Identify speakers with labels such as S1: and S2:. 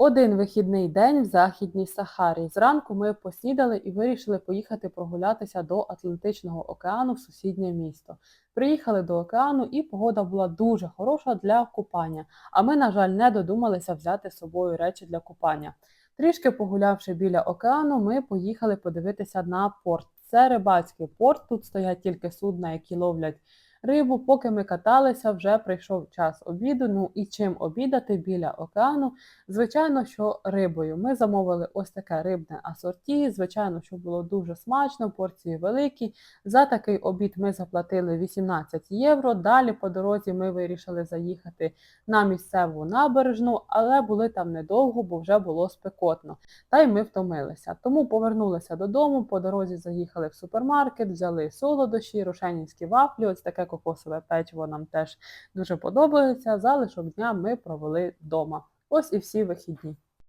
S1: Один вихідний день в Західній Сахарі. Зранку ми поснідали і вирішили поїхати прогулятися до Атлантичного океану в сусіднє місто. Приїхали до океану, і погода була дуже хороша для купання. А ми, на жаль, не додумалися взяти з собою речі для купання. Трішки погулявши біля океану, ми поїхали подивитися на порт. Це рибацький порт. Тут стоять тільки судна, які ловлять рибу. Поки ми каталися, вже прийшов час обіду. Ну і чим обідати біля океану? Звичайно, що рибою. Ми замовили ось таке рибне асорті. Звичайно, що було дуже смачно, порції великі. За такий обід ми заплатили 18 євро. Далі по дорозі ми вирішили заїхати на місцеву набережну, але були там недовго, бо вже було спекотно. Та й ми втомилися. Тому повернулися додому. По дорозі заїхали в супермаркет, взяли солодощі, рошенівські вафлі. Ось таке кокосове печиво нам теж дуже подобається. Залишок дня ми провели вдома. Ось і всі вихідні.